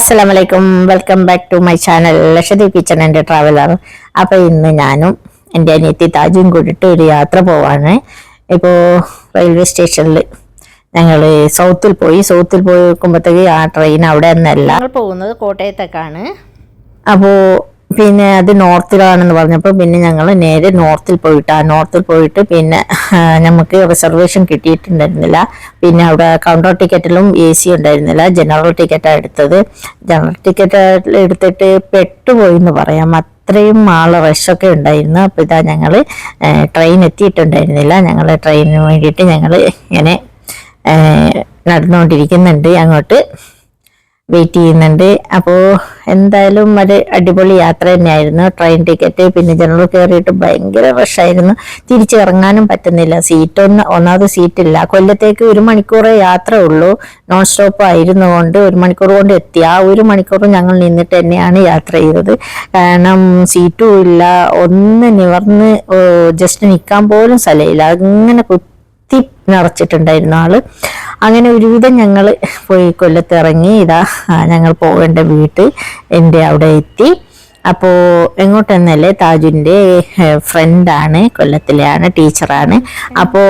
അസ്സലാമലൈക്കും welcome back to my channel Lakshadweep kitchen എന്റെ traveller അപ്പോൾ ഇന്ന് ഞാനും എന്റെ അനിയത്തി താജും കൂടിയിട്ട് ഒരു യാത്ര പോവാണ്. ഇപ്പോൾ റെയിൽവേ സ്റ്റേഷനിൽ ഞങ്ങൾ സൗത്തിൽ പോയി. സൗത്തിൽ പോയി നോക്കുമ്പോഴത്തേക്ക് ആ ട്രെയിൻ അവിടെ നിന്നല്ല. ഞങ്ങൾ പോകുന്നത് കോട്ടയത്തേക്കാണ്. അപ്പോൾ പിന്നെ അത് നോർത്തിലാണെന്ന് പറഞ്ഞപ്പോൾ പിന്നെ ഞങ്ങൾ നേരെ നോർത്തിൽ പോയിട്ട് ആ നോർത്തിൽ പോയിട്ട് പിന്നെ നമുക്ക് റിസർവേഷൻ കിട്ടിയിട്ടുണ്ടായിരുന്നില്ല. പിന്നെ അവിടെ കൗണ്ടർ ടിക്കറ്റിലും എ സി ഉണ്ടായിരുന്നില്ല. ജനറൽ ടിക്കറ്റാണ് എടുത്തത്. ജനറൽ ടിക്കറ്റ് എടുത്തിട്ട് പെട്ടുപോയി എന്ന് പറയാം. അത്രയും ആൾ റഷൊക്കെ ഉണ്ടായിരുന്നു. അപ്പോൾ ഇതാ ഞങ്ങൾ ട്രെയിൻ എത്തിയിട്ടുണ്ടായിരുന്നില്ല. ഞങ്ങൾ ട്രെയിനിന് വേണ്ടിയിട്ട് ഞങ്ങൾ ഇങ്ങനെ നടന്നുകൊണ്ടിരിക്കുന്നുണ്ട് അങ്ങോട്ട് വെയിറ്റ് ചെയ്യുന്നുണ്ട്. അപ്പോൾ എന്തായാലും ഒരു അടിപൊളി യാത്ര തന്നെയായിരുന്നു. ട്രെയിൻ ടിക്കറ്റ് പിന്നെ ജനറൽ കയറിയിട്ട് ഭയങ്കര റഷായിരുന്നു തിരിച്ചിറങ്ങാനും പറ്റുന്നില്ല. സീറ്റ് ഒന്ന് ഒന്നാമത് സീറ്റില്ല കൊല്ലത്തേക്ക് ഒരു മണിക്കൂറേ യാത്ര ഉള്ളൂ. നോൺ സ്റ്റോപ്പ് ആയിരുന്നു കൊണ്ട് ഒരു മണിക്കൂർ കൊണ്ട് എത്തി. ആ ഒരു മണിക്കൂർ ഞങ്ങൾ നിന്നിട്ട് തന്നെയാണ് യാത്ര ചെയ്തത്. കാരണം സീറ്റും ഇല്ല. ഒന്ന് നിവർന്ന് ജസ്റ്റ് നിൽക്കാൻ പോലും സ്ഥലമില്ല. അങ്ങനെ കുത്തി നിറച്ചിട്ടുണ്ടായിരുന്നു ആൾ. അങ്ങനെ ഒരുവിധം ഞങ്ങൾ പോയി കൊല്ലത്ത് ഇറങ്ങി ഇതാ ഞങ്ങൾ പോകേണ്ട വീട്ട് എന്റെ അവിടെ എത്തി. അപ്പോൾ എങ്ങോട്ടെന്നല്ലേ താജുന്റെ ഫ്രണ്ടാണ് കൊല്ലത്തിലെയാണ് ടീച്ചറാണ് അപ്പോൾ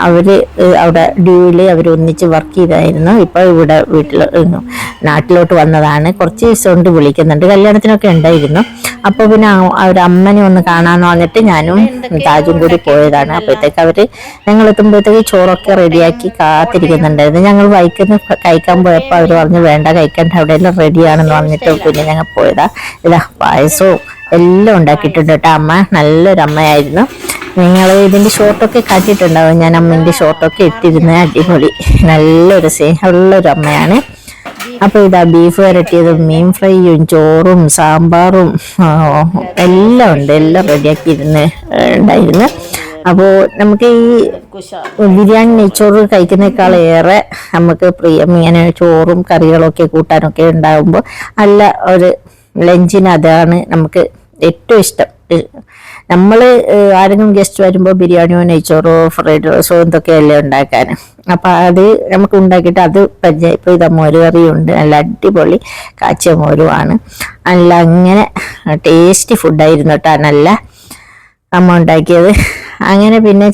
അവർ അവിടെ ഡ്യൂവിൽ അവർ ഒന്നിച്ച് വർക്ക് ചെയ്തായിരുന്നു. ഇപ്പോൾ ഇവിടെ വീട്ടിൽ നാട്ടിലോട്ട് വന്നതാണ്. കുറച്ച് ദിവസം കൊണ്ട് വിളിക്കുന്നുണ്ട്. കല്യാണത്തിനൊക്കെ ഉണ്ടായിരുന്നു. അപ്പോൾ പിന്നെ ആ- അമ്മനെ ഒന്ന് കാണാന്ന് പറഞ്ഞിട്ട് ഞാനും താജും കൂടി പോയതാണ്. അപ്പോഴത്തേക്ക് അവർ ഞങ്ങൾ എത്തുമ്പോഴത്തേക്ക് ചോറൊക്കെ റെഡിയാക്കി കാത്തിരിക്കുന്നുണ്ടായിരുന്നു. ഞങ്ങൾ വൈക്കുന്ന കഴിക്കാൻ പോയപ്പോൾ അവർ പറഞ്ഞു വേണ്ട കഴിക്കേണ്ട. അവിടെ എല്ലാം റെഡിയാണെന്ന് പറഞ്ഞിട്ട് പിന്നെ ഞങ്ങൾ പോയതാ. ഇതാ പായസവും എല്ലാം ഉണ്ടാക്കിയിട്ടുണ്ട് കേട്ടോ അമ്മ. നല്ലൊരു അമ്മയായിരുന്നു. നിങ്ങൾ ഇതിന്റെ ഷോട്ടൊക്കെ കാട്ടിയിട്ടുണ്ടാവും. ഞാൻ അമ്മേന്റെ ഷോട്ടൊക്കെ ഇട്ടിരുന്ന അടിപൊളി. നല്ലൊരു സ്നേഹമുള്ളൊരു അമ്മയാണ്. അപ്പോൾ ഇതാ ബീഫ് വരട്ടിയതും മീൻ ഫ്രൈയും ചോറും സാമ്പാറും എല്ലാം ഉണ്ട്. എല്ലാം റെഡിയാക്കിയിരുന്ന് ഉണ്ടായിരുന്നു. അപ്പോൾ നമുക്ക് ഈ ബിരിയാണി നെയ്ച്ചോറ് കഴിക്കുന്നേക്കാളേറെ നമുക്ക് പ്രിയം. ഇങ്ങനെ ചോറും കറികളൊക്കെ കൂട്ടാനൊക്കെ ഉണ്ടാകുമ്പോൾ നല്ല ഒരു ലഞ്ചിന് അതാണ് നമുക്ക് ഏറ്റവും ഇഷ്ടം. നമ്മൾ ആരെങ്കിലും ഗസ്റ്റ് വരുമ്പോൾ ബിരിയാണിയോ നെയ്ച്ചോറോ ഫ്രൈഡ് റൈസോ എന്തൊക്കെയല്ലേ ഉണ്ടാക്കാൻ അപ്പം അത് നമുക്ക് ഉണ്ടാക്കിയിട്ട് അത് പരിചയം ഇപ്പോൾ ഇതാ മോര് കറിയുണ്ട് നല്ല അടിപൊളി കാച്ചിയ മോരുമാണ് നല്ല അങ്ങനെ ടേസ്റ്റി ഫുഡായിരുന്നു കേട്ടോ നല്ല അമ്മ ഉണ്ടാക്കിയത്. അങ്ങനെ പിന്നെ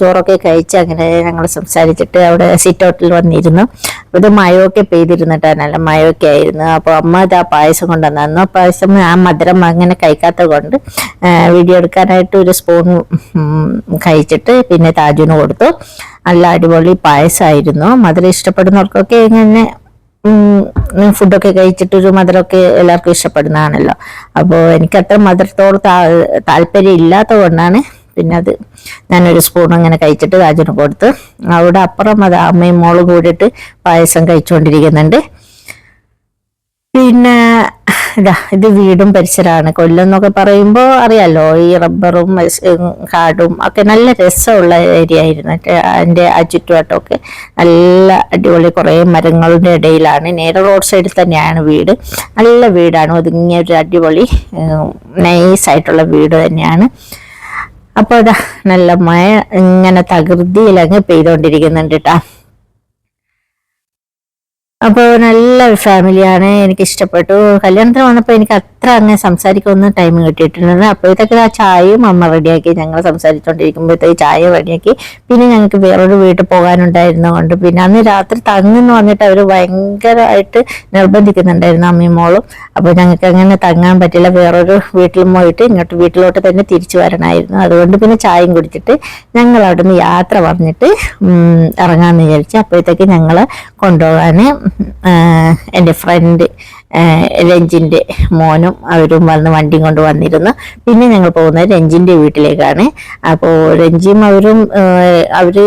ചോറൊക്കെ കഴിച്ച് അങ്ങനെ ഞങ്ങൾ സംസാരിച്ചിട്ട് അവിടെ സിറ്റ് ഔട്ടിൽ വന്നിരുന്നു. അപ്പോൾ ഇത് മഴയൊക്കെ പെയ്തിരുന്നിട്ട് നല്ല മഴയൊക്കെ ആയിരുന്നു. അപ്പോൾ അമ്മ ഇത് ആ പായസം കൊണ്ടുവന്നു പായസം ആ മധുരം അങ്ങനെ കഴിക്കാത്ത കൊണ്ട് വീഡിയോ എടുക്കാനായിട്ട് ഒരു സ്പൂൺ കഴിച്ചിട്ട് പിന്നെ താജുന് കൊടുത്തു. നല്ല അടിപൊളി പായസമായിരുന്നു മധുരം ഇഷ്ടപ്പെടുന്നവർക്കൊക്കെ ഇങ്ങനെ ഫുഡൊക്കെ കഴിച്ചിട്ട് ഒരു മധുരമൊക്കെ എല്ലാവർക്കും ഇഷ്ടപ്പെടുന്നതാണല്ലോ. അപ്പോൾ എനിക്ക് അത്ര മധുരത്തോട് താല്പര്യം ഇല്ലാത്തത് കൊണ്ടാണ് പിന്നെ അത് ഞാനൊരു സ്പൂൺ അങ്ങനെ കഴിച്ചിട്ട് രാജന് കൊടുത്ത് അവിടെ അപ്പുറം അത് അമ്മയും മോളും കൂടിയിട്ട് പായസം കഴിച്ചുകൊണ്ടിരിക്കുന്നുണ്ട് പിന്നെ ഇതാ ഇത് വീടും പരിസരമാണ്. കൊല്ലം എന്നൊക്കെ പറയുമ്പോൾ അറിയാലോ ഈ റബ്ബറും കാടും ഒക്കെ നല്ല രസമുള്ള ഏരിയ ആയിരുന്നു. എന്റെ ആ ചുറ്റുവട്ടമൊക്കെ നല്ല അടിപൊളി കുറേ മരങ്ങളുടെ ഇടയിലാണ്. നേരെ റോഡ് സൈഡിൽ തന്നെയാണ് വീട്. നല്ല വീടാണ്. ഒതുങ്ങിയ ഒരു അടിപൊളി നൈസായിട്ടുള്ള വീട് തന്നെയാണ്. അപ്പോൾ അതാ നല്ല മഴ ഇങ്ങനെ തകൃതിയിലങ്ങ് പെയ്തുകൊണ്ടിരിക്കുന്നുണ്ട് കേട്ടാ അപ്പോൾ നല്ല ഫാമിലിയാണ് എനിക്ക് ഇഷ്ടപ്പെട്ടു കല്യാണത്തിന് വന്നപ്പോൾ എനിക്ക് അത്ര അങ്ങനെ സംസാരിക്കൊന്നും ടൈം കിട്ടിയിട്ടുണ്ട് അപ്പോഴത്തേക്ക് ആ ചായയും അമ്മ റെഡിയാക്കി ഞങ്ങൾ സംസാരിച്ചുകൊണ്ടിരിക്കുമ്പോഴത്തേക്ക് ചായ റെഡിയാക്കി. പിന്നെ ഞങ്ങൾക്ക് വേറൊരു വീട്ടിൽ പോകാനുണ്ടായിരുന്നു കൊണ്ട്. പിന്നെ അന്ന് രാത്രി തങ്ങെന്ന് പറഞ്ഞിട്ട് അവർ ഭയങ്കരമായിട്ട് നിർബന്ധിക്കുന്നുണ്ടായിരുന്നു അമ്മയും മോളും. അപ്പോൾ ഞങ്ങൾക്ക് അങ്ങനെ തങ്ങാൻ പറ്റില്ല. വേറൊരു വീട്ടിൽ പോയിട്ട് ഇങ്ങോട്ട് വീട്ടിലോട്ട് തന്നെ തിരിച്ചു വരണമായിരുന്നു അതുകൊണ്ട് പിന്നെ ചായയും കുടിച്ചിട്ട് ഞങ്ങൾ അവിടുന്ന് യാത്ര പറഞ്ഞിട്ട് ഇറങ്ങാമെന്ന് വിചാരിച്ചു അപ്പോഴത്തേക്ക് ഞങ്ങൾ കൊണ്ടുപോകാൻ എന്റെ ഫ്രണ്ട് രഞ്ജിന്റെ മോനും അവരും വന്ന് വണ്ടിയും കൊണ്ട് വന്നിരുന്നു. പിന്നെ ഞങ്ങൾ പോകുന്നത് രഞ്ജിന്റെ വീട്ടിലേക്കാണ്. അപ്പോൾ രഞ്ജിയും അവരും അവർ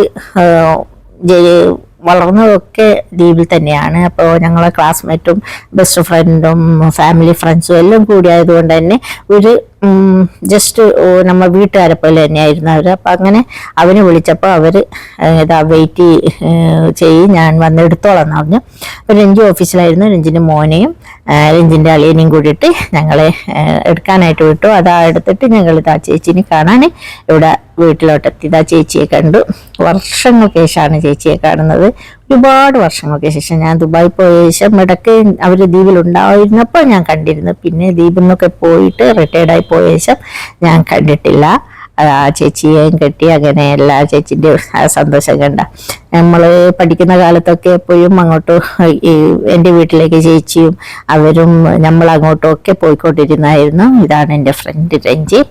വളർന്നതൊക്കെ ദ്വീപിൽ തന്നെയാണ്. അപ്പോൾ ഞങ്ങളെ ക്ലാസ്മേറ്റും ബെസ്റ്റ് ഫ്രണ്ടും ഫാമിലി ഫ്രണ്ട്സും എല്ലാം കൂടി ആയതുകൊണ്ട് തന്നെ ഒരു ജസ്റ്റ് നമ്മൾ വീട്ടുകാരെ പോലെ തന്നെയായിരുന്നു അവർ അപ്പം അങ്ങനെ അവന് വിളിച്ചപ്പോൾ അവർ ഇതാ വെയിറ്റ് ചെയ്യും ഞാൻ വന്ന് എടുത്തോളാം എന്ന് പറഞ്ഞു. അപ്പോൾ രഞ്ജു ഓഫീസിലായിരുന്നു രഞ്ജിന്റെ മോനെയും രഞ്ജിന്റെ അളിയനെയും കൂടിയിട്ട് ഞങ്ങളെ എടുക്കാനായിട്ട് വിട്ടു. അതാ എടുത്തിട്ട് ഞങ്ങൾ ഇതാ ചേച്ചീനെ കാണാൻ ഇവിടെ വീട്ടിലോട്ടെത്തി. ഇതാ ചേച്ചിയെ കണ്ടു. വർഷങ്ങൾക്ക് ശേഷമാണ് ചേച്ചിയെ കാണുന്നത്. ഒരുപാട് വർഷങ്ങൾക്ക് ശേഷം ഞാൻ ദുബായി പോയ ശേഷം ഇടയ്ക്ക് അവർ ദ്വീപിലുണ്ടായിരുന്നപ്പോൾ ഞാൻ കണ്ടിരുന്നു. പിന്നെ ദ്വീപിൽ നിന്നൊക്കെ പോയിട്ട് റിട്ടയർഡായി പോയ ശേഷം ഞാൻ കണ്ടിട്ടില്ല. ആ ചേച്ചിയെയും കെട്ടി അങ്ങനെ എല്ലാ ചേച്ചിന്റെ സന്തോഷം കണ്ട. നമ്മൾ പഠിക്കുന്ന കാലത്തൊക്കെ എപ്പോഴും അങ്ങോട്ട് ഈ എന്റെ വീട്ടിലേക്ക് ചേച്ചിയും അവരും നമ്മൾ അങ്ങോട്ടും ഒക്കെ പോയിക്കൊണ്ടിരുന്നായിരുന്നു. ഇതാണ് എന്റെ ഫ്രണ്ട് രഞ്ജി.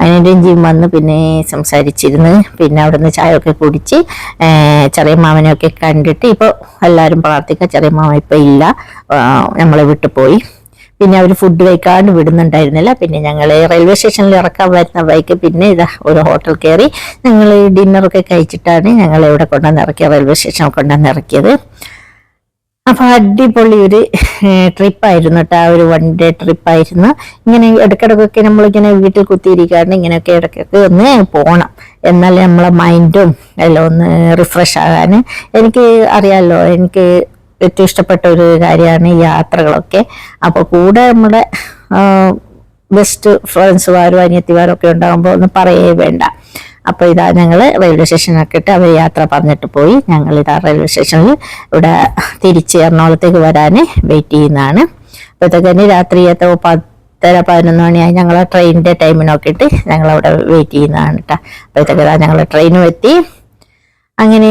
അങ്ങനെ രഞ്ജിയും വന്ന് പിന്നെ സംസാരിച്ചിരുന്ന് പിന്നെ അവിടുന്ന് ഒക്കെ കുടിച്ച് ചെറിയ മാമനെയൊക്കെ കണ്ടിട്ട് ഇപ്പോൾ എല്ലാവരും പ്രാർത്ഥിക്കുക ചെറിയ മാമ ഇപ്പം ഇല്ല. നമ്മളെ വിട്ടു പോയി. പിന്നെ അവർ ഫുഡ് കഴിക്കാണ്ട് വിടുന്നുണ്ടായിരുന്നില്ല. പിന്നെ ഞങ്ങൾ റെയിൽവേ സ്റ്റേഷനിൽ ഇറക്കാൻ വരുന്ന ബൈക്ക് പിന്നെ ഇതാ ഒരു ഹോട്ടൽ കയറി ഞങ്ങൾ ഡിന്നറൊക്കെ കഴിച്ചിട്ടാണ് ഞങ്ങൾ ഇവിടെ കൊണ്ടുവന്ന് ഇറക്കിയത് റെയിൽവേ സ്റ്റേഷനിൽ കൊണ്ടുവന്ന് ഇറക്കിയത് അപ്പോൾ അടിപൊളി ഒരു ട്രിപ്പായിരുന്നു കേട്ടോ ആ ഒരു വൺ ഡേ ട്രിപ്പായിരുന്നു ഇങ്ങനെ ഇടയ്ക്കിടയ്ക്കൊക്കെ നമ്മളിങ്ങനെ വീട്ടിൽ കുത്തിയിരിക്കാണ്ട് ഇങ്ങനെയൊക്കെ ഇടയ്ക്കൊക്കെ ഒന്ന് പോകണം എന്നാലേ നമ്മളെ മൈൻഡും എല്ലാം ഒന്ന് റിഫ്രഷ് ആകാൻ എനിക്ക് അറിയാമല്ലോ എനിക്ക് ഏറ്റവും ഇഷ്ടപ്പെട്ട ഒരു കാര്യമാണ് യാത്രകളൊക്കെ. അപ്പോൾ കൂടെ നമ്മുടെ ബെസ്റ്റ് ഫ്രണ്ട്സുമാരും അനിയത്തിമാരും ഒക്കെ ഉണ്ടാകുമ്പോൾ ഒന്നും പറയേ വേണ്ട. അപ്പോൾ ഇതാ ഞങ്ങൾ റെയിൽവേ സ്റ്റേഷനൊക്കെ ഇട്ട് അവർ യാത്ര പറഞ്ഞിട്ട് പോയി. ഞങ്ങൾ ഇതാ റെയിൽവേ സ്റ്റേഷനിൽ ഇവിടെ തിരിച്ച് എറണാകുളത്തേക്ക് വരാൻ വെയിറ്റ് ചെയ്യുന്നതാണ്. അപ്പോഴത്തേക്ക് രാത്രിയത്തെ പത്തര പതിനൊന്ന് മണിയായി ഞങ്ങൾ ട്രെയിനിന്റെ ടൈമിനൊക്കെ നോക്കിയിട്ട് ഞങ്ങൾ അവിടെ വെയിറ്റ് ചെയ്യുന്നതാണ് കേട്ടോ അപ്പോഴത്തേക്ക് ഇതാ ഞങ്ങൾ ട്രെയിനും എത്തി. അങ്ങനെ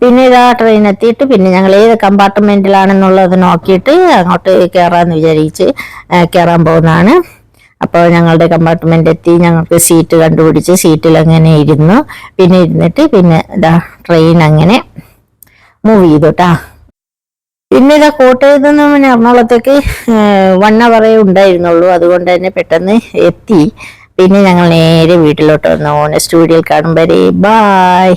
പിന്നെ ഇതാ ട്രെയിൻ എത്തിയിട്ട് പിന്നെ ഞങ്ങൾ ഏത് കമ്പാർട്ട്മെന്റിലാണെന്നുള്ളത് നോക്കിയിട്ട് അങ്ങോട്ട് കയറാന്ന് വിചാരിച്ച് കയറാൻ പോകുന്നതാണ്. അപ്പോൾ ഞങ്ങളുടെ കമ്പാർട്ട്മെന്റ് എത്തി ഞങ്ങൾക്ക് സീറ്റ് കണ്ടുപിടിച്ച് സീറ്റിൽ അങ്ങനെ ഇരുന്നു. പിന്നെ ഇരുന്നിട്ട് പിന്നെ ഇതാ ട്രെയിൻ അങ്ങനെ മൂവ് ചെയ്തു കേട്ടാ പിന്നെ ഇതാ കോട്ടയത്ത് നിന്ന് എറണാകുളത്തേക്ക് വൺ അവറേ ഉണ്ടായിരുന്നുള്ളൂ. അതുകൊണ്ട് തന്നെ പെട്ടെന്ന് എത്തി. പിന്നെ ഞങ്ങൾ നേരെ വീട്ടിലോട്ട് വന്നു. ഓണ സ്റ്റുഡിയോയിൽ കാണും വരെ ബായ്